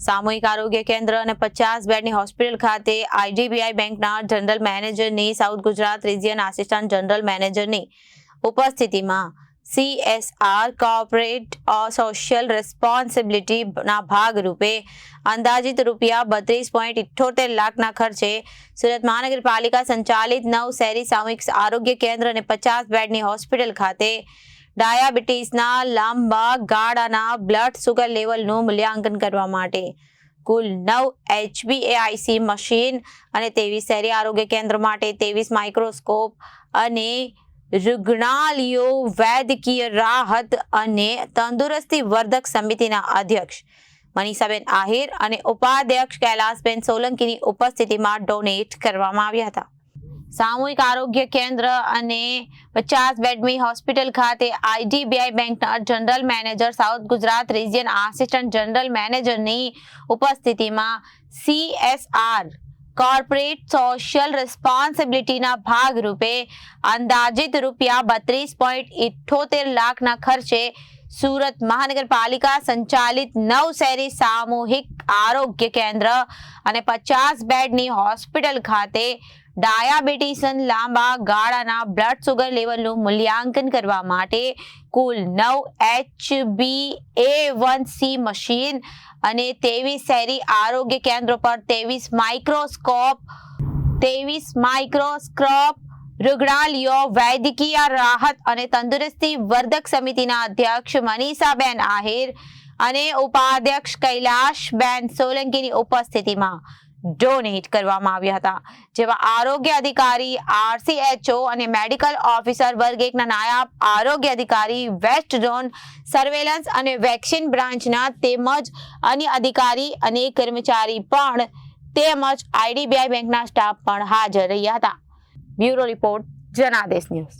સામૂહિક આરોગ્ય કેન્દ્ર અને પચાસ બેડની હોસ્પિટલ ખાતે આઈડીબીઆઈ બેંકના જનરલ મેનેજરની, south Gujarat region assistant general મેનેજરની ઉપસ્થિતિમાં સીએસઆર કોર્પોરેટ સોશિયલ રિસ્પોન્સિબિલિટીના ભાગરૂપે અંદાજિત રૂપિયા બત્રીસ પોઈન્ટ ઇઠ્ઠોતેર લાખના ખર્ચે સુરત મહાનગરપાલિકા સંચાલિત નવ શહેરી સામૂહિક આરોગ્ય કેન્દ્ર અને પચાસ બેડની હોસ્પિટલ ખાતે ડાયાબિટીસના લાંબા ગાળાના બ્લડ સુગર લેવલનું મૂલ્યાંકન કરવા માટે. કુલ નવ એચબીએઆઈસી મશીન અને તેવીસ શહેરી આરોગ્ય કેન્દ્ર માટે તેવીસ માઇક્રોસ્કોપ અને રુગ્ણાલયો, વૈદ્યકીય રાહત અને તંદુરસ્તી વર્ધક સમિતિના અધ્યક્ષ મનીષાબેન આહિર અને ઉપાધ્યક્ષ કૈલાસબેન સોલંકીની ઉપસ્થિતિમાં ડોનેટ કરવામાં આવ્યા હતા. સામૂહિક આરોગ્ય કેન્દ્ર અને પચાસ બેડમી હોસ્પિટલ ખાતે આઈડીબીઆઈ બેંકના general manager, south Gujarat region assistant general મેનેજરની ઉપસ્થિતિમાં સીએસઆર કોર્પોરેટ સોશિયલ રિસ્પોન્સિબિલિટીના ભાગરૂપે અંદાજિત રૂપિયા બત્રીસ પોઈન્ટ ઇઠ્ઠોતેર લાખના ખર્ચે સુરત મહાનગરપાલિકા સંચાલિત નવ શહેરી સામૂહિક આરોગ્ય કેન્દ્ર અને પચાસ બેડની હોસ્પિટલ ખાતે ડાયાબિટીસન લાંબા ગાળાના બ્લડ સુગર લેવલનું મૂલ્યાંકન કરવા માટે કુલ નવ H B A one C machine અને ત્રેવીસ શહેરી આરોગ્ય કેન્દ્રો પર ત્રેવીસ માઇક્રોસ્કોપ ત્રેવીસ માઇક્રોસ્કોપ રૂગ્ણાલયો વૈદ્યકીય રાહત અને તંદુરસ્તી વર્ધક સમિતિના અધ્યક્ષ મનીષાબેન આહિર અને ઉપાધ્યક્ષ કૈલાશબેન સોલંકીની ઉપસ્થિતિમાં ડોનેટ કરવામાં આવ્યા હતા. જેવા આરોગ્ય અધિકારી આરસીએચઓ અને મેડિકલ ઓફિસર વર્ગ એકના નાયબ આરોગ્ય અધિકારી વેસ્ટ ઝોન સર્વેલન્સ અને વેક્સિન બ્રાન્ચના તેમજ અન્ય અધિકારી અને કર્મચારી પણ તેમજ આઈડીબીઆઈ બેંકના સ્ટાફ પણ હાજર રહ્યા હતા. Bureau report, Janadesh news.